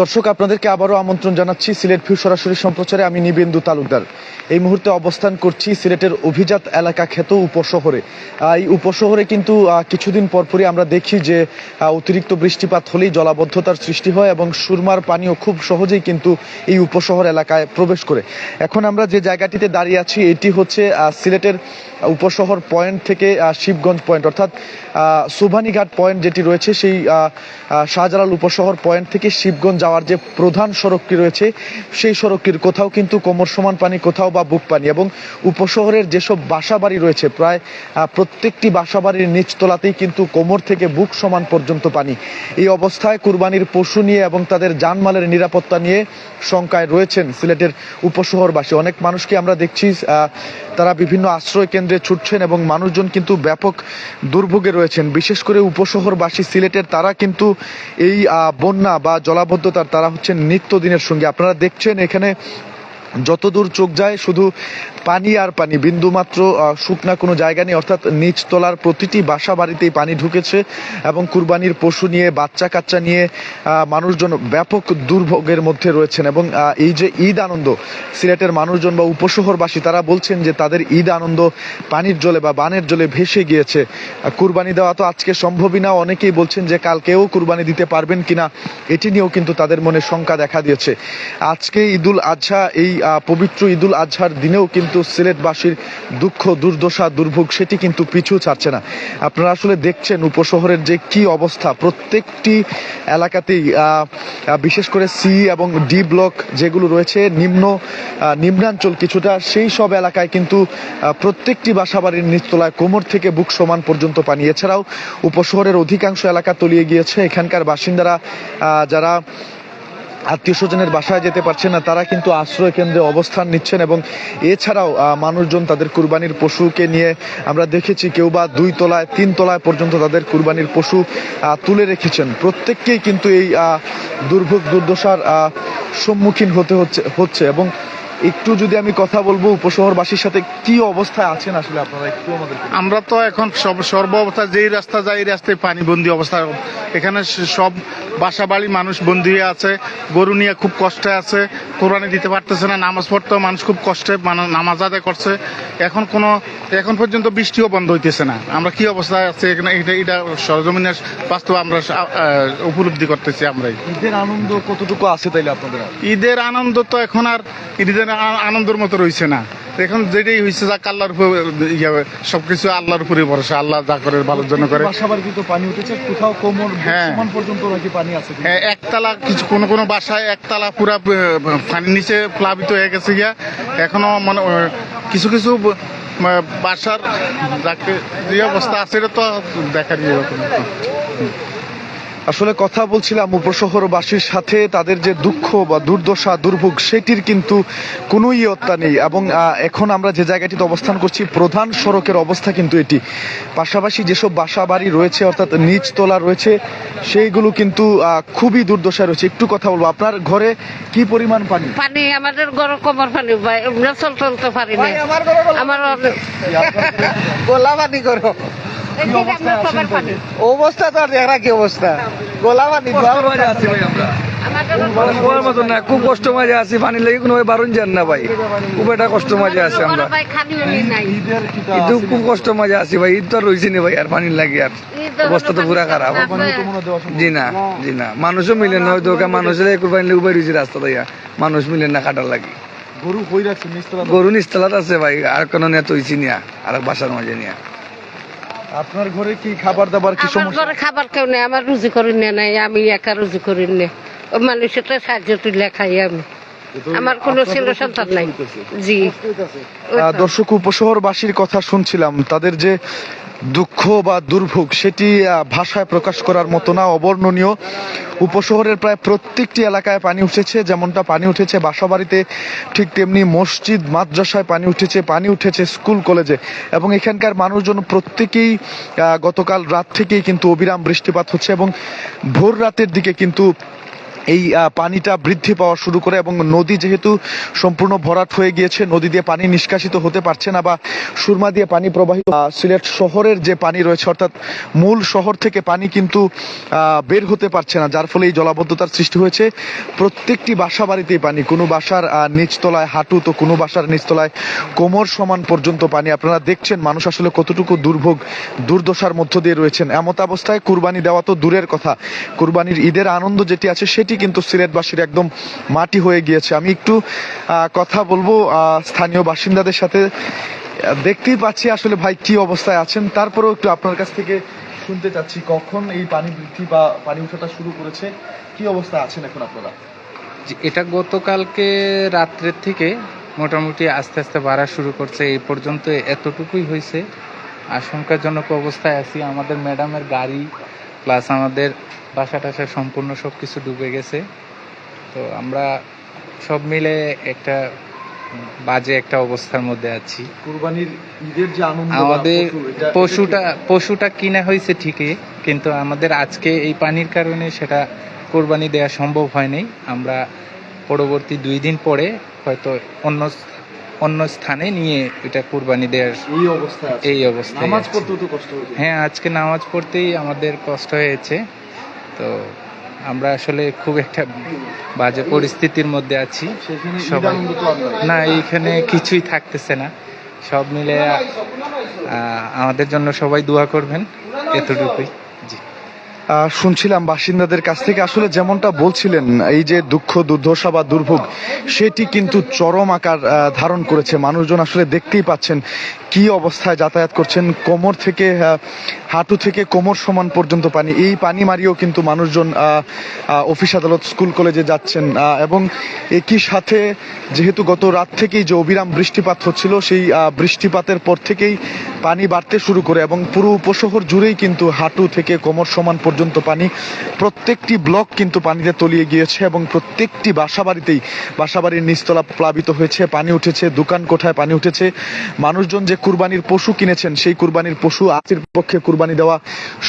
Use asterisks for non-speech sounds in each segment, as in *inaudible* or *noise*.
দর্শক, আপনাদেরকে আবারও আমন্ত্রণ জানাচ্ছি সিলেট ভিউ সরাসরি সম্প্রচারে। আমি নিবেন্দু তালুকদার। এই মুহূর্তে অবস্থান করছি সিলেটের অভিজাত এলাকা খ্যাত উপশহরে। এই উপশহরে কিন্তু কিছুদিন পরপরই আমরা দেখি যে অতিরিক্ত বৃষ্টিপাত হলেই জলাবদ্ধতার সৃষ্টি হয় এবং সুরমার পানিও খুব সহজেই কিন্তু এই উপশহর এলাকায় প্রবেশ করে। এখন আমরা যে জায়গাটিতে দাঁড়িয়ে আছি, এটি হচ্ছে সিলেটের উপশহর পয়েন্ট থেকে শিবগঞ্জ পয়েন্ট অর্থাৎ সুভানীঘাট পয়েন্ট যেটি রয়েছে, সেই শাহজালাল উপশহর পয়েন্ট থেকে শিবগঞ্জ যাওয়ার যে প্রধান সড়কটি রয়েছে, সেই সড়কটির কোথাও কিন্তু কোমর সমান পানি, কোথাও বা বুক পানি এবং উপশহরের যেসব বাসাবাড়ি রয়েছে, প্রায় প্রত্যেকটি বাসাবাড়ির নিচতলাতেই কিন্তু কোমর থেকে বুক সমান পর্যন্ত পানি। এই অবস্থায় কুরবানির পশু নিয়ে এবং তাদের জানমালের নিরাপত্তা নিয়ে শঙ্কায় রয়েছেন সিলেটের উপশহরবাসী। অনেক মানুষকে আমরা দেখছি তারা বিভিন্ন আশ্রয় কেন্দ্রে ছুটছেন এবং মানুষজন কিন্তু ব্যাপক দুর্ভোগে রয়েছেন। বিশেষ করে উপশহরবাসী সিলেটের, তারা কিন্তু এই বন্যা বা জলাবদ্ধতার তারা হচ্ছেন নিত্যদিনের সঙ্গী। আপনারা দেখছেন এখানে যতদূর চোখ যায় শুধু পানি আর পানি, বিন্দুমাত্র শুকনা কোনো জায়গা নেই, অর্থাৎ নিচতলার প্রতিটি বাসা বাড়িতেই পানি ঢুকেছে এবং কুরবানির পশু নিয়ে, বাচ্চা কাচ্চা নিয়ে মানুষজন ব্যাপক দুর্ভোগের মধ্যে রয়েছেন এবং এই যে ঈদ আনন্দ, সিলেটের মানুষজন বা উপশহরবাসী, তারা বলছেন যে তাদের ঈদ আনন্দ পানির জলে বা বানের জলে ভেসে গিয়েছে। কুরবানি দেওয়া তো আজকে সম্ভবই না, অনেকেই বলছেন যে কালকেও কুরবানি দিতে পারবেন কিনা, এটি নিয়েও কিন্তু তাদের মনে শঙ্কা দেখা দিয়েছে। আজকে ঈদুল আজহা, এই পবিত্র ঈদুল আজহার দিনেও কিন্তু সিলেটবাসীর দুঃখ, দুর্দশা, দুর্ভোগ সেটি কিন্তু পিছু ছাড়ছে না। আপনারা আসলে দেখছেন উপশহরের যে কি অবস্থা। প্রত্যেকটি এলাকাতেই বিশেষ করে সি এবং ডি ব্লক যেগুলো রয়েছে, নিম্ন নিম্নাঞ্চল কিছুটা, সেই সব এলাকায় কিন্তু প্রত্যেকটি বাসাবাড়ির নিচতলায় কোমর থেকে বুক সমান পর্যন্ত পানি। এছাড়াও উপশহরের অধিকাংশ এলাকা তলিয়ে গিয়েছে। এখানকার বাসিন্দারা যারা আত্মীয় স্বজনের বাসায় যেতে পারছে না, তারা কিন্তু আশ্রয় কেন্দ্রে অবস্থান নিচ্ছেন এবং এছাড়াও মানুষজন তাদের কুরবানির পশুকে নিয়ে আমরা দেখেছি, কেউ বা দুই তলায়, তিন তলায় পর্যন্ত তাদের কুরবানির পশু তুলে রেখেছেন। প্রত্যেককেই কিন্তু এই দুর্ভোগ, দুর্দশার সম্মুখীন হতে হচ্ছে হচ্ছে এবং একটু যদি আমি কথা বলব উপশহরবাসীর সাথে কি অবস্থায় আছেন আসলে আপনারা একটু আমাদের আমরা তো এখন সব সর্ব অবস্থা যেই রাস্তা যাই রাস্তায় পানি বন্দি অবস্থা। এখানে সব বাসা বাড়ি মানুষ বন্দি হয়ে আছে গরু নিয়ে খুব কষ্টে আছে কোরবানি দিতে পারতেছে না নামাজ পড়তেও মানুষ খুব কষ্টে মানে নামাজ আদায় করছে। এখন কোনো এখন পর্যন্ত বৃষ্টিও বন্ধ হইতেছে না। আমরা কি অবস্থায় আছে এখানে? এটা এটা সরজমিনের বাস্তব আমরা উপলব্ধি করতেছি আমরাই। ঈদের আনন্দ কতটুকু আছে তাইলে আপনাদের ঈদের আনন্দ তো এখন আর ঈদের আনন্দের মতো রয়েছে না। এখন যেটাই হয়েছে যাক আল্লাহর উপরে সবকিছু আল্লাহর উপরে ভরসা। আল্লাহ যা করে ভালোর জন্য করে। বাসাবাড়িতে তো পানি উঠেছে কোথাও কোমর হ্যাঁ। পর্যন্ত নাকি পানি আছে হ্যাঁ, একতলা কিছু কোনো কোনো বাসায় একতলা পুরা পানির নিচে প্লাবিত হয়ে গেছে গিয়া। এখনও মানে কিছু কিছু বাসার যাকে যে অবস্থা আছে এটা তো দেখার ইয়ে রকম। আসলে কথা বলছিলাম উপশহরবাসীর সাথে তাদের যে দুঃখ বা দুর্দশা দুর্ভোগ সেটির কিন্তু কোনো ইয়ত্তা নেই এবং এখন আমরা যে জায়গাটিতে অবস্থান করছি প্রধান সড়কের অবস্থা কিন্তু এটি। পাশাপাশি যেসব বাসা বাড়ি রয়েছে অর্থাৎ নিচতলা রয়েছে সেইগুলো কিন্তু খুবই দুর্দশায় রয়েছে। একটু কথা বলব আপনার ঘরে কি পরিমাণ পানি? পানি আমাদের গরম কমর পানি ভাই আমরা চলতে চলতে পারি না। আমার *laughs* গোলা পানি করো। অবস্থা তো আর দেখা কি অবস্থা। গোলা পানি মাঝে আছি ভাই আমরা। আমাদের মানে মতো না খুব কষ্ট মাঝে আছি পানি লেগে কোনো বারণ যান না ভাই। খুব একটা কষ্ট মাঝে আছি আমরা। খুব কষ্ট মাঝে আছি ভাই ঈদ তো আর রয়েছে নি ভাই আর পানি লাগে আর। অবস্থা তো পুরা খারাপ। জি না জি না মানুষও মিলে না হয়তো মানুষের একটু পানি লেগে রয়েছে রাস্তা দিয়া। মানুষ মিলে না কাটার লাগে। গরু নিস্তলাত আছে ভাই আর কোনো নেত হয়েছি নিয়া আর এক বাসার মাঝে নিয়া। আপনার ঘরে কি খাবার দাবার কি সমস্যা? ঘরে খাবার কেউ নেই আমার রুজি করি নে নাই আমি একা রুজি করি নেই ও মানুষের তো সাহায্য তুলে খাই আমি। আমার কোনো ছেলে সন্তান নাই। জি। দর্শক উপশহরবাসীর কথা শুনছিলাম। তাদের যে দুঃখ বা দুর্ভোগ সেটি ভাষায় প্রকাশ করার মতো না, অবর্ণনীয়। উপশহরের প্রায় প্রত্যেকটি এলাকায় পানি উঠেছে, যেমনটা পানি উঠেছে বাসাবাড়িতে, ঠিক তেমনি মসজিদ, মাদ্রাসায় পানি উঠেছে পানি উঠেছে স্কুল, কলেজে। এবং এখানকার মানুষজন প্রত্যেকেই গতকাল রাত থেকেই কিন্তু অবিরাম বৃষ্টিপাত হচ্ছে এবং ভোর রাতের দিকে কিন্তু এই পানিটা বৃদ্ধি পাওয়া শুরু করে এবং নদী যেহেতু সম্পূর্ণ ভরাট হয়ে গিয়েছে, নদী দিয়ে পানি নিষ্কাশিত হতে পারছে না বা সুরমা দিয়ে পানি প্রবাহিত সিলেট শহরের যে পানি রয়েছে, অর্থাৎ মূল শহর থেকে পানি কিন্তু বের হতে পারছে না, যার ফলে এই জলাবদ্ধতার সৃষ্টি হয়েছে। প্রত্যেকটি বাসা বাড়িতেই পানি, কোনো বাসার নিচতলায় হাঁটু, তো কোনো বাসার নিচতলায় কোমর সমান পর্যন্ত পানি। আপনারা দেখছেন মানুষ আসলে কতটুকু দুর্ভোগ, দুর্দশার মধ্য দিয়ে রয়েছেন। এমত অবস্থায় কুরবানি দেওয়া তো দূরের কথা। কুরবানির ঈদের আনন্দ যেটি আছে, সেটি কিন্তু সিলেটবাসীর একদম মাটি হয়ে গিয়েছে। আমি একটু কথা বলব স্থানীয় বাসিন্দাদের সাথে। দেখতেই পাচ্ছি আসলে ভাই কি অবস্থায় আছেন। তারপরেও একটু আপনার কাছ থেকে শুনতে চাচ্ছি, কখন এই পানি বৃদ্ধি বা পানি ওঠাটা শুরু করেছে? কি অবস্থা আছেন এখন আপনারা? এটা গতকালকে রাত্রের থেকে মোটামুটি আস্তে আস্তে বাড়া শুরু করছে। এই পর্যন্ত এতটুকুই হয়েছে। আশঙ্কাজনক অবস্থায় আছি। আমাদের ম্যাডামের গাড়ি প্লাস আমাদের বাসা টাসা সম্পূর্ণ সব কিছু ডুবে গেছে। তো আমরা সব মিলে একটা বাজে একটা অবস্থার মধ্যে আছি। কুরবানির ঈদের যে আনন্দ আমাদের পশুটা পশুটা কিনা হয়েছে ঠিকই কিন্তু আমাদের আজকে এই পানির কারণে সেটা কোরবানি দেওয়া সম্ভব হয়নি। আমরা পরবর্তী দুই দিন পরে হয়তো অন্য অন্য স্থানে নিয়ে এটা কোরবানি দেওয়ার এই অবস্থা এই অবস্থায় নামাজ। পড়তেও তো কষ্ট হয়েছে হ্যাঁ আজকে নামাজ পড়তেই আমাদের কষ্ট হয়েছে। তো আমরা আসলে খুব একটা বাজে পরিস্থিতির মধ্যে আছি। সবাই। না এইখানে কিছুই থাকতেছে না। সব মিলে আমাদের জন্য সবাই দোয়া করবেন এতটুকুই। শুনছিলাম বাসিন্দাদের কাছ থেকে। আসলে যেমনটা বলছিলেন, এই যে দুঃখ, দুর্দশা বা দুর্ভোগ, সেটি কিন্তু চরম আকার ধারণ করেছে। মানুষজন আসলে দেখতেই পাচ্ছেন কি অবস্থায় যাতায়াত করছেন। কোমর থেকে হাঁটু থেকে কোমর সমান পর্যন্ত পানি। এই পানি মারিয়েও কিন্তু মানুষজন অফিস আদালত, স্কুল কলেজে যাচ্ছেন এবং একই সাথে যেহেতু গত রাত থেকেই যে অবিরাম বৃষ্টিপাত হচ্ছিল, সেই বৃষ্টিপাতের পর থেকেই পানি বাড়তে শুরু করে এবং পুরো উপশহর জুড়েই কিন্তু হাঁটু থেকে কোমর সমান পর্যন্ত পানি। প্রত্যেকটি ব্লক কিন্তু পানিতে তলিয়ে গিয়েছে এবং প্রত্যেকটি বাসা বাড়িতেই বাসা বাড়ির নিচতলা প্লাবিত হয়েছে। পানি উঠেছে, দোকান কোঠায় পানি উঠেছে। মানুষজন যে কুরবানির পশু কিনেছেন, সেই কুরবানির পশু আজের পক্ষে কুরবানি দেওয়া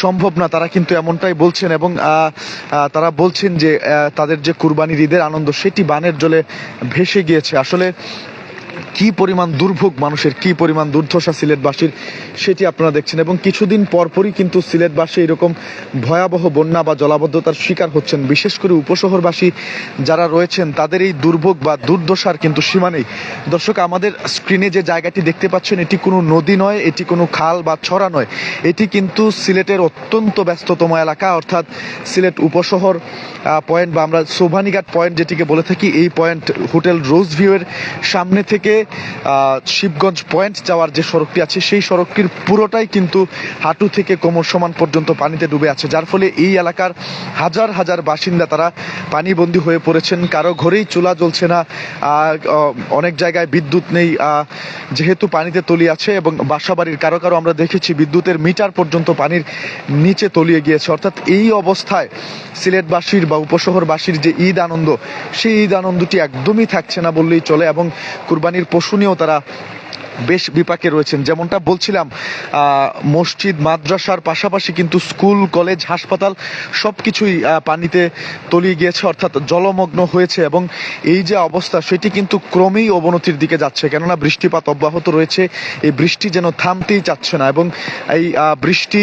সম্ভব না। তারা কিন্তু এমনটাই বলছেন এবং তারা বলছেন যে তাদের যে কুরবানির ঈদের আনন্দ, সেটি বানের জলে ভেসে গিয়েছে। আসলে কি পরিমাণ দুর্ভোগ মানুষের, কি পরিমাণ দুর্দশা সিলেটবাসীর, সেটি আপনারা দেখছেন। এবং কিছুদিন পরপরই কিন্তু সিলেটবাসী এরকম ভয়াবহ বন্যা বা জলাবদ্ধতার শিকার হচ্ছেন। বিশেষ করে উপশহরবাসী যারা রয়েছেন, তাদের এই দুর্ভোগ বা দুর্দশার কিন্তু সীমা নেই। দর্শক, আমাদের স্ক্রিনে যে জায়গাটি দেখতে পাচ্ছেন, এটি কোনো নদী নয়, এটি কোনো খাল বা ছড়া নয়। এটি কিন্তু সিলেটের অত্যন্ত ব্যস্ততম এলাকা, অর্থাৎ সিলেট উপশহর পয়েন্ট বা আমরা সোভানিঘাট পয়েন্ট যেটিকে বলে থাকি, এই পয়েন্ট হোটেল রোজ ভিউয়ের সামনে থেকে আহ, শিবগঞ্জ পয়েন্ট যাওয়ার যে সড়কটি আছে সেই সড়কটির পুরোটাই কিন্তু হাঁটু থেকে কোমর সমান পর্যন্ত পানিতে ডুবে আছে যার ফলে এই এলাকার হাজার হাজার বাসিন্দা তারা পানিবন্দী হয়ে পড়েছেন। কারও ঘরেই চুলা জ্বলছে না অনেক জায়গায় বিদ্যুৎ নেই যেহেতু পানিতে তলিয়ে আছে এবং বাসাবাড়ির কারও কারও আমরা দেখেছি বিদ্যুতের মিটার পর্যন্ত পানির নিচে তলিয়ে গিয়েছে। অর্থাৎ এই অবস্থায় সিলেটবাসীর বা উপশহরবাসীর যে ঈদ আনন্দ সেই ঈদ আনন্দটি একদমই থাকছে না বললেই চলে এবং কুরবানির পশু নিয়েও তারা বেশ বিপাকে রয়েছেন। যেমনটা বলছিলাম মসজিদ, মাদ্রাসার পাশাপাশি কিন্তু স্কুল, কলেজ, হাসপাতাল সব কিছুই পানিতে তলিয়ে গিয়েছে, অর্থাৎ জলমগ্ন হয়েছে এবং এই যে অবস্থা, সেটি কিন্তু ক্রমেই অবনতির দিকে যাচ্ছে। কেননা বৃষ্টিপাত অব্যাহত রয়েছে, এই বৃষ্টি যেন থামতেই চাচ্ছে না এবং এই বৃষ্টি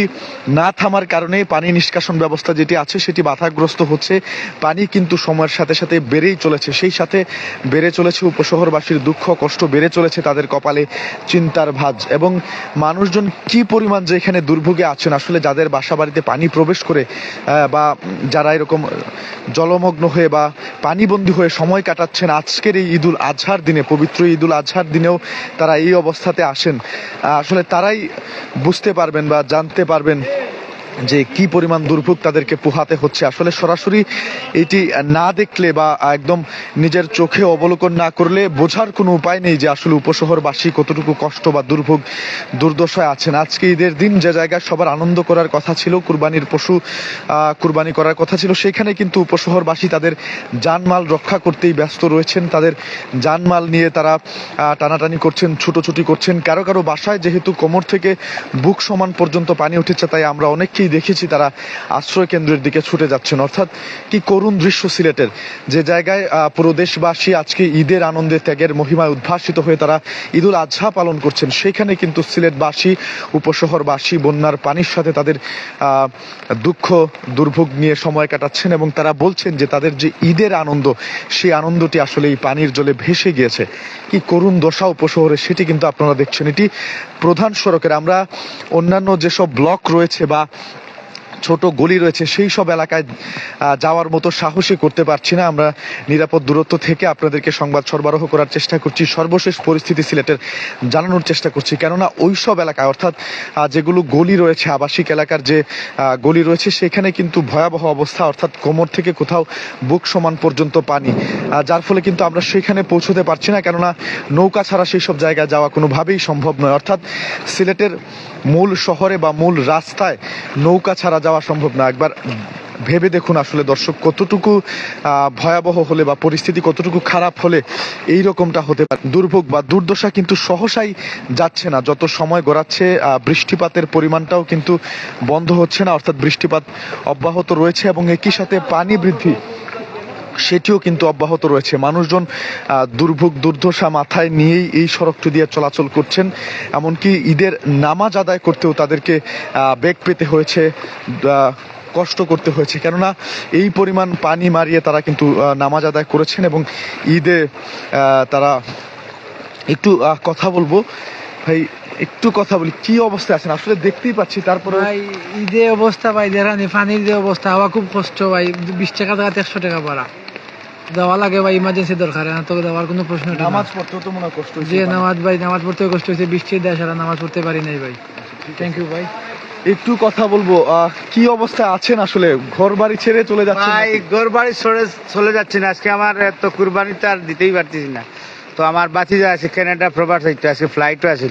না থামার কারণে পানি নিষ্কাশন ব্যবস্থা যেটি আছে, সেটি বাধাগ্রস্ত হচ্ছে। পানি কিন্তু সময়ের সাথে সাথে বেড়েই চলেছে। সেই সাথে বেড়ে চলেছে উপশহরবাসীর দুঃখ, কষ্ট বেড়ে চলেছে তাদের কপালে। চিন্তার ভাজ এবং মানুষজন কি পরিমাণ যে এখানে দুর্ভোগে আছেন? আসলে যাদের বাসা বাড়িতে পানি প্রবেশ করে বা যারা এরকম জলমগ্ন হয়ে বা পানিবন্দী হয়ে সময় কাটাচ্ছেন, আজকের এই ঈদুল আজহার দিনে, পবিত্র ঈদুল আজহার দিনেও তারা এই অবস্থাতে আসেন। আসলে তারাই বুঝতে পারবেন বা জানতে পারবেন যে কি পরিমাণ দুর্ভোগ তাদেরকে পোহাতে হচ্ছে। আসলে সরাসরি এটি না দেখলে বা একদম নিজের চোখে অবলোকন না করলে বোঝার কোনো উপায় নেই যে আসলে উপশহরবাসী কতটুকু কষ্ট বা দুর্ভোগ দুর্দশায় আছেন। আজকে ঈদের দিন যে জায়গায় সবার আনন্দ করার কথা ছিল, কুরবানির পশু কুরবানি করার কথা ছিল, সেখানে কিন্তু উপশহরবাসী তাদের জানমাল রক্ষা করতেই ব্যস্ত রয়েছেন। তাদের জানমাল নিয়ে তারা টানাটানি করছেন, ছুটোছুটি করছেন। কারও কারও বাসায় যেহেতু কোমর থেকে বুক সমান পর্যন্ত পানি উঠেছে, তাই আমরা অনেককে অনেককেই দেখেছি তারা আশ্রয় কেন্দ্রের দিকে ছুটে যাচ্ছেন। অর্থাৎ কি করুণ দৃশ্য সিলেটের। যে জায়গায় পুরো দেশবাসী আজকে ঈদের আনন্দে ত্যাগের মহিমায় উদ্ভাসিত হয়ে তারা ঈদুল আজহা পালন করছেন। সেখানে কিন্তু সিলেটবাসী, উপশহরবাসী, বন্যার পানির সাথে তাদের দুঃখ, দুর্ভোগ নিয়ে সময় কাটাচ্ছেন এবং তারা বলছেন যে তাদের যে ঈদের আনন্দ, সেই আনন্দটি আসলে এই পানির জলে ভেসে গিয়েছে। কি করুণ দশা উপশহরে সেটি কিন্তু আপনারা দেখছেন। এটি প্রধান সড়কের। আমরা অন্যান্য যেসব ব্লক রয়েছে বা ছোট গলি রয়েছে, সেই সব এলাকায় যাওয়ার মতো সাহসী করতে পারছি না। আমরা নিরাপদ দূরত্ব থেকে আপনাদেরকে সংবাদ সরবরাহ করার চেষ্টা করছি। সর্বশেষ পরিস্থিতি সিলেটের জানানোর চেষ্টা করছি। কেননা ওই সব এলাকায়, অর্থাৎ যেগুলো গলি রয়েছে, আবাসিক এলাকার যে গলি রয়েছে, সেখানে কিন্তু ভয়াবহ অবস্থা, অর্থাৎ কোমর থেকে কোথাও বুক সমান পর্যন্ত পানি। যার ফলে কিন্তু আমরা সেখানে পৌঁছতে পারছি না, কেননা নৌকা ছাড়া সেই সব জায়গায় যাওয়া কোনোভাবেই সম্ভব নয়। অর্থাৎ, সিলেটের মূল শহরে বা মূল রাস্তায় নৌকা ছাড়া যাওয়া সম্ভব না। একবার ভেবে দেখুন আসলে দর্শক কতটুকু ভয়াবহ হলে বা পরিস্থিতি কতটুকু খারাপ হলে এই রকমটা হতে পারে। দুর্ভোগ বা দুর্দশা কিন্তু সহসাই যাচ্ছে না। যত সময় গড়াচ্ছে বৃষ্টিপাতের পরিমাণটাও কিন্তু বন্ধ হচ্ছে না। অর্থাৎ বৃষ্টিপাত অব্যাহত রয়েছে এবং একই সাথে পানি বৃদ্ধি সেটিও কিন্তু অব্যাহত রয়েছে। মানুষজন দুর্ভোগ, দুর্দশা মাথায় নিয়েই এই সড়কটি দিয়ে চলাচল করছেন। এমনকি ঈদের নামাজ আদায় করতেও তাদেরকে বেগ পেতে হয়েছে কষ্ট করতে হয়েছে। কেননা এই পরিমাণ পানি মারিয়ে তারা কিন্তু নামাজ আদায় করেছেন এবং ঈদে তারা একটু কথা বলব। ভাই একটু কথা বলি কি অবস্থা আছেন? আসলে দেখতেই পাচ্ছি তারপরে ভাই এই যে অবস্থা ভাই দেখানি পানির যে অবস্থা হওয়া খুব কষ্ট ভাই বিশ টাকা টাকা একশো টাকা ভাড়া। দেওয়া লাগে ভাই ইমার্জেন্সি দরকার না তো কোনো প্রশ্ন নামাজ পড়তেও তো মনে কষ্ট হয়েছে যে নামাজ ভাই নামাজ পড়তে কষ্ট হয়েছে বৃষ্টির দেয় সারা নামাজ পড়তে পারি নাই ভাই। থ্যাংক ইউ ভাই। একটু কথা বলব আহ, কি অবস্থায় আছেন আসলে? ঘর বাড়ি ছেড়ে চলে যাচ্ছেন ভাই ঘর বাড়ি সরে চলে যাচ্ছে না। আজকে আমার তো কুরবানি তো আর দিতেই পারতেছি না। তো আমার বাতি যা আছে কানাডা প্রবাস হইতো আজকে ফ্লাইটও আছে।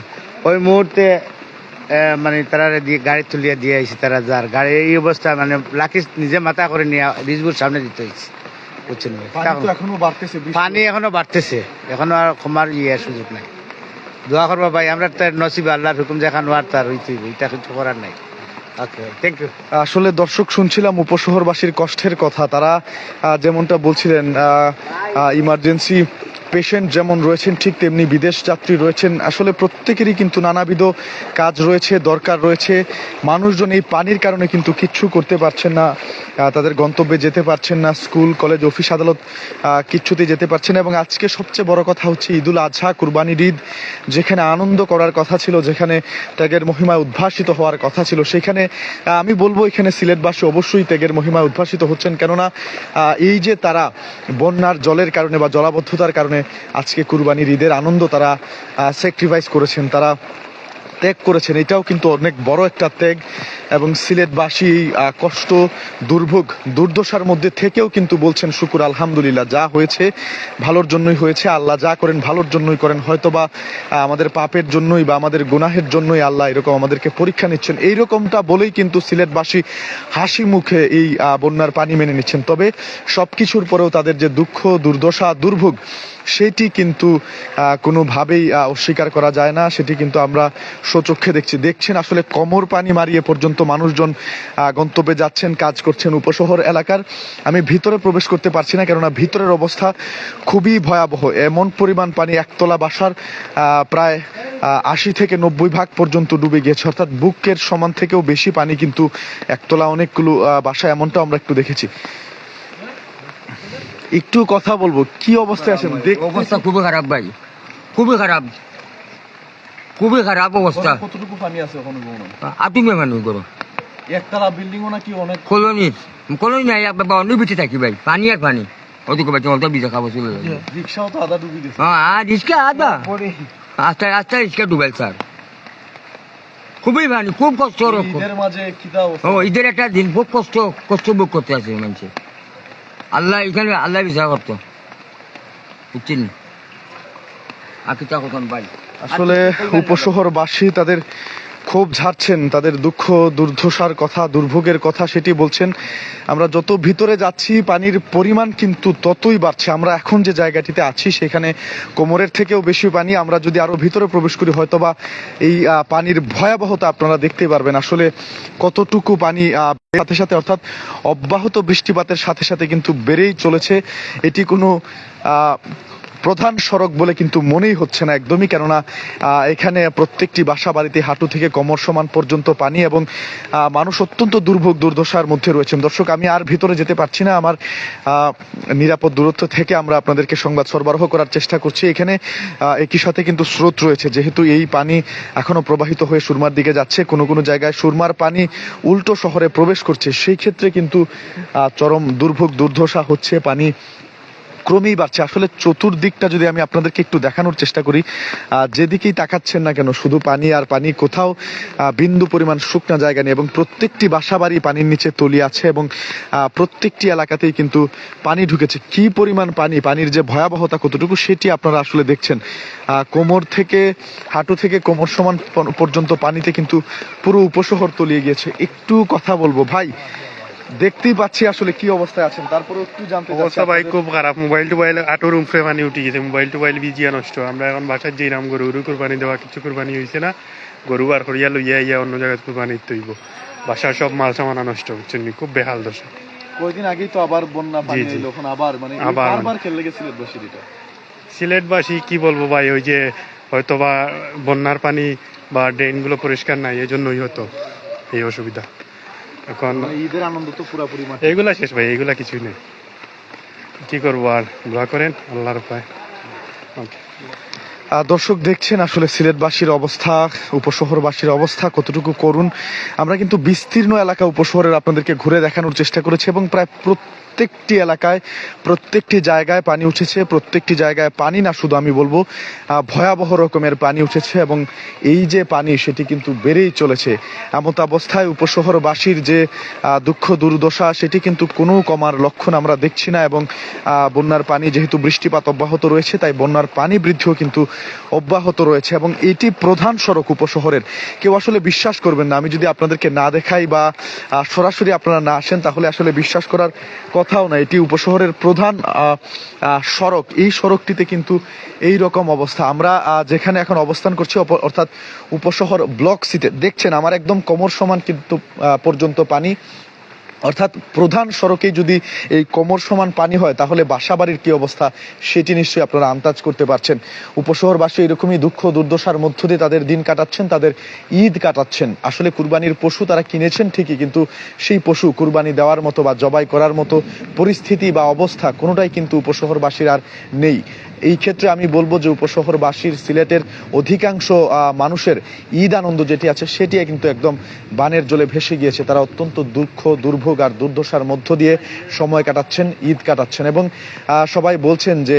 ওই মুহূর্তে মানে তারা দিয়ে গাড়ি তুলিয়া দিয়ে আইছে তারা যার। গাড়ি এই অবস্থা মানে লাকি নিজে মাথা করে নিয়ে রিজবুর সামনে দিতে হয়েছে বুঝছেন পানি এখনও বাড়তেছে এখনও আর ক্ষমার ইয়ে সুযোগ নাই। দোয়া করব ভাই আমরা তার নসিবে আল্লাহর হুকুম দেখানো আর তার হইতে এটা কিছু করার নাই। থ্যাংক ইউ আসলে দর্শক শুনছিলাম উপশহরবাসীর কষ্টের কথা। তারা যেমনটা বলছিলেন ইমার্জেন্সি পেশেন্ট যেমন রয়েছেন ঠিক তেমনি বিদেশ যাত্রী রয়েছেন। আসলে প্রত্যেকেরই কিন্তু নানাবিধ কাজ রয়েছে দরকার রয়েছে। মানুষজন এই পানির কারণে কিন্তু কিচ্ছু করতে পারছেন না তাদের গন্তব্যে যেতে পারছেন না স্কুল কলেজ অফিস আদালত আহ, কিচ্ছুতেই যেতে পারছেন এবং আজকে সবচেয়ে বড় কথা হচ্ছে ঈদুল আজহা কুরবানির ঈদ যেখানে আনন্দ করার কথা ছিল যেখানে ত্যাগের মহিমায় উদ্ভাসিত হওয়ার কথা ছিল। সেখানে আমি বলব এখানে সিলেটবাসী অবশ্যই ত্যাগের মহিমায় উদ্ভাসিত হচ্ছেন। কেননা এই যে তারা বন্যার জলের কারণে বা জলাবদ্ধতার কারণে আজকে কুরবানির ঈদের আনন্দ তারা স্যাক্রিফাইস করেছেন। তারা ত্যাগ করেছেন। এটাও কিন্তু অনেক বড় একটা ত্যাগ এবং সিলেটবাসী কষ্ট, দুর্ভোগ, দুর্দশার মধ্যে থেকেও কিন্তু বলছেন, শুকুর, আলহামদুলিল্লাহ, যা হয়েছে ভালোর জন্যই হয়েছে। আল্লাহ যা করেন ভালোর জন্যই করেন। হয়তোবা আমাদের পাপের জন্যই বা আমাদের গুনাহের জন্যই আল্লাহ এরকম আমাদেরকে পরীক্ষা নিচ্ছেন। এইরকমটা বলেই কিন্তু সিলেটবাসী হাসি মুখে এই বন্যার পানি মেনে নিচ্ছেন। তবে সব কিছুর পরেও তাদের যে দুঃখ, দুর্দশা, দুর্ভোগ, সেটি কিন্তু কোনোভাবেই অস্বীকার করা যায় না। সেটি কিন্তু আমরা সচক্ষে দেখছি। দেখছেন আসলে কমর পানি মারিয়ে পর্যন্ত মানুষজন গন্তব্যে যাচ্ছেন, কাজ করছেন উপশহর এলাকার। আমি ভিতরে প্রবেশ করতে পারছি না, কেননা ভিতরের অবস্থা খুবই ভয়াবহ। এমন পরিমাণ পানি একতলা বাসার প্রায় আশি থেকে নব্বই ভাগ পর্যন্ত ডুবে গিয়েছে। অর্থাৎ বুকের সমান থেকেও বেশি পানি কিন্তু একতলা অনেকগুলো বাসা এমনটা আমরা একটু দেখেছি। একটু কথা বলব, কি অবস্থায় আছেন? অবস্থা খুবই খারাপ ভাই। খুবই খারাপ। খুবই খারাপ অবস্থা। কতটুকু পানি আছে ওখানে? আপনি মানুষ করো একতলা বিল্ডিংও নাকি অনেক কলোনি। কলোনি নাই আপনার অন্য বেঁচে থাকি ভাই। পানি আর পানি। ওদিকে ভাই তোমার তো বিজা খাব চলে যাবে। রিক্সাও তো আধা ডুবে গেছে। হ্যাঁ রিক্সা আদা আস্তে আস্তে রিক্সা ডুবেল স্যার। খুবই পানি খুব কষ্ট। ঈদের মাঝে ও ঈদের একটা দিন খুব কষ্ট কষ্ট ভোগ করতে আছে মানুষে। আল্লাহ এখানে আল্লাহ বিচার করতো। বুঝছেন? আসলে উপশহরবাসী তাদের ক্ষোভ ঝাড়ছেন তাদের দুঃখ দুর্দশার কথা দুর্ভোগের কথা সেটি বলছেন। আমরা যত ভিতরে যাচ্ছি পানির পরিমাণ কিন্তু ততই বাড়ছে। আমরা এখন যে জায়গাটিতে আছি সেখানে কোমরের থেকেও বেশি পানি। আমরা যদি আরও ভিতরে প্রবেশ করি হয়তোবা এই পানির ভয়াবহতা আপনারা দেখতে পারবেন। আসলে কতটুকু পানি সাথে সাথে অর্থাৎ অব্যাহত বৃষ্টিপাতের সাথে সাথে কিন্তু বেড়েই চলেছে। এটি কোনো প্রধান সড়ক বলে কিন্তু মনেই হচ্ছে না একদমই, কেননা এখানে প্রত্যেকটি বাসা বাড়িতে, হাঁটু থেকে কমর সমান পর্যন্ত পানি এবং মানুষ অত্যন্ত দুর্ভোগ দুর্দশার মধ্যে রয়েছেন। দর্শক, আমি আর ভিতরে যেতে পারছি না। আমার নিরাপদ দূরত্ব থেকে আমরা আপনাদেরকে সংবাদ সরবরাহ করার চেষ্টা করছি। এখানে একই সাথে কিন্তু স্রোত রয়েছে। যেহেতু এই পানি এখনও প্রবাহিত হয়ে সুরমার দিকে যাচ্ছে, কোনো কোনো জায়গায় সুরমার পানি উল্টো শহরে প্রবেশ করছে। সেই ক্ষেত্রে কিন্তু চরম দুর্ভোগ দুর্দশা হচ্ছে পানি ক্রমেই বাড়ছে। আসলে চতুর্দিকটা যদি আমি আপনাদেরকে একটু দেখানোর চেষ্টা করি যেদিকেই তাকাচ্ছেন না কেন, শুধু পানি আর পানি কোথাও বিন্দু পরিমাণ শুকনা জায়গা নেই এবং প্রত্যেকটি বাসা বাড়ি পানির নিচে তলি আছে এবং প্রত্যেকটি এলাকাতেই কিন্তু পানি ঢুকেছে। কি পরিমাণ পানি, পানির যে ভয়াবহতা কতটুকু সেটি আপনারা আসলে দেখছেন। কোমর থেকে, হাঁটু থেকে কোমর সমান পর্যন্ত পানিতে কিন্তু পুরো উপশহর তলিয়ে গিয়েছে। একটু কথা বলব। ভাই দেখতেই পাচ্ছি আসলে কি অবস্থায় আছেন। তারপরে একটু জানতে অবস্থা ভাই খুব খারাপ। মোবাইল টোবাইল আটোর উপরে পানি উঠে গেছে। মোবাইল টোবাইল ভিজিয়া নষ্ট। আমরা এখন বাসার যে নাম গরু গরু কোরবানি দেওয়া কিছু কোরবানি হয়েছে না। গরু বার করিয়া লইয়া ইয়া অন্য জায়গায় কোরবানি তৈব বাসার সব মাল সামানা নষ্ট হচ্ছে খুব বেহাল দশা। কয়েকদিন আগেই তো আবার বন্যা পানি। এলো। এখন আবার মানে। বারবার খেলে গেছিল বসির এটা। সিলেটবাসী কি বলব ভাই ওই যে হয়তো বা বন্যার পানি বা ড্রেনগুলো পরিষ্কার নাই এই জন্যই হতো। এই অসুবিধা। এখন মানে ঈদের আনন্দ তো পুরাপুরি মাঠে। এইগুলা শেষ ভাই এগুলা কিছুই নেই। কি করব আর দোয়া করেন আল্লাহর উপায়। ওকে দর্শক দেখছেন আসলে সিলেটবাসীর অবস্থা উপশহরবাসীর অবস্থা কতটুকু করুন। আমরা কিন্তু বিস্তীর্ণ এলাকা উপশহরের আপনাদেরকে ঘুরে দেখানোর চেষ্টা করেছি এবং প্রায় প্রত্যেকটি এলাকায়, প্রত্যেকটি জায়গায় পানি উঠেছে, প্রত্যেকটি জায়গায় পানি না শুধু আমি বলব ভয়াবহ রকমের পানি উঠেছে এবং এই যে পানি সেটি কিন্তু বেড়েই চলেছে। এমত অবস্থায় উপশহরবাসীর যে দুঃখ দুর্দশা সেটি কিন্তু কোনো কমার লক্ষণ আমরা দেখছি না এবং বন্যার পানি যেহেতু বৃষ্টিপাত অব্যাহত রয়েছে, তাই বন্যার পানি বৃদ্ধিও কিন্তু অব্যাহত রয়েছে এবং এটি প্রধান সড়ক উপশহরের। কেউ আসলে বিশ্বাস করবেন না। আমি যদি আপনাদেরকে না দেখাই বা সরাসরি আপনারা না আসেন, তাহলে আসলে বিশ্বাস করার কথাও না, এটি উপশহরের প্রধান সড়ক। এই সড়কটিতে কিন্তু এই রকম অবস্থা। আমরা যেখানে এখন অবস্থান করছি অর্থাৎ উপশহর ব্লক সিতে, দেখছেন, আমার একদম কোমর সমান কিন্তু পর্যন্ত পানি অর্থাৎ প্রধান সড়কে যদি এই কোমর সমান পানি হয়, তাহলে বাসা বাড়ির কি অবস্থা? সেটি নিশ্চয়ই আপনারা আন্দাজ করতে পারছেন। উপশহরবাসী এরকমই দুঃখ দুর্দশার মধ্য দিয়ে তাদের দিন কাটাচ্ছেন, তাদের ঈদ কাটাচ্ছেন। আসলে কুরবানির পশু তারা কিনেছেন ঠিকই, কিন্তু সেই পশু কুরবানি দেওয়ার মতো বা জবাই করার মতো পরিস্থিতি বা অবস্থা কোনোটাই কিন্তু উপশহরবাসীর আর নেই। এই ক্ষেত্রে আমি বলব যে উপশহরবাসীর, সিলেটের অধিকাংশ মানুষের ঈদ আনন্দ যেটি আছে সেটি কিন্তু একদম বানের জলে ভেসে গিয়েছে। তারা অত্যন্ত দুঃখ, দুর্ভোগ আর দুর্দশার মধ্য দিয়ে সময় কাটাচ্ছেন, ঈদ কাটাচ্ছেন এবং সবাই বলছেন যে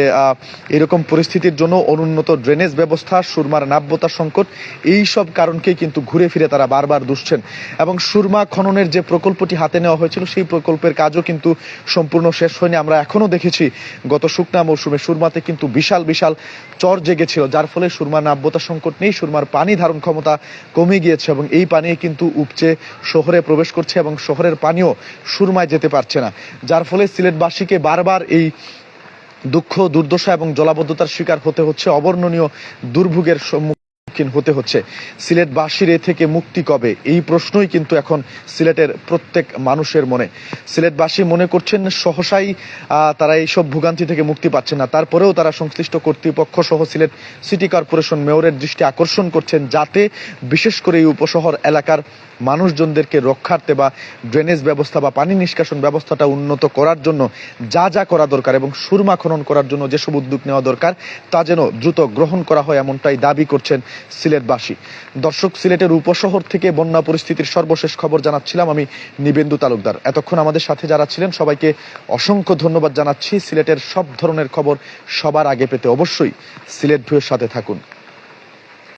এরকম পরিস্থিতির জন্য অনুন্নত ড্রেনেজ ব্যবস্থা, সুরমার নাব্যতা সংকট, এই সব কারণকেই কিন্তু ঘুরে ফিরে তারা বারবার দুষছেন। এবং সুরমা খননের যে প্রকল্পটি হাতে নেওয়া হয়েছিল, সেই প্রকল্পের কাজও কিন্তু সম্পূর্ণ শেষ হয়নি। আমরা এখনও দেখেছি, গত শুকনা মৌসুমে সুরমাতে কিন্তু বিশাল বিশাল চর জেগেছিল, যার ফলে সুরমার নাব্যতা সংকট নেই, সুরমার পানি ধারণ ক্ষমতা কমে গিয়েছে এবং এই পানি কিন্তু উপচে শহরে প্রবেশ করছে এবং শহরের পানিও সুরমায় যেতে পারছে না। যার ফলে সিলেটবাসীকে বারবার এই দুঃখ, দুর্দশা এবং জলাবদ্ধতার শিকার হতে হচ্ছে। অবর্ণনীয় দুর্ভোগের সম্মুখীন হতে হচ্ছে। সিলেটবাসীর এ থেকে মুক্তি কবে? এই প্রশ্নই কিন্তু এখন সিলেটের প্রত্যেক মানুষের মনে। সিলেটবাসী মনে করছেন সহসাই তারা এইসব ভোগান্তি থেকে মুক্তি পাচ্ছে না। তারপরেও তারা সংশ্লিষ্ট কর্তৃপক্ষ সহ সিলেট সিটি কর্পোরেশন মেয়রের দৃষ্টি আকর্ষণ করছেন যাতে বিশেষ করে এই উপশহর এলাকার মানুষজনদেরকে রক্ষার্থে বা ড্রেনেজ ব্যবস্থা বা পানি নিষ্কাশন ব্যবস্থাটা উন্নত করার জন্য যা যা করা দরকার এবং সুরমা খনন করার জন্য যেসব উদ্যোগ নেওয়া দরকার, তা যেন দ্রুত গ্রহণ করা হয় এমনটাই দাবি করছেন সিলেটবাসী। দর্শক, সিলেটের উপশহর থেকে বন্যা পরিস্থিতির সর্বশেষ খবর জানাচ্ছিলাম আমি নিবেন্দু তালুকদার। এতক্ষণ আমাদের সাথে যারা ছিলেন, সবাইকে অসংখ্য ধন্যবাদ জানাচ্ছি। সিলেটের সব ধরনের খবর সবার আগে পেতে অবশ্যই সিলেট ভিউয়ের সাথে থাকুন।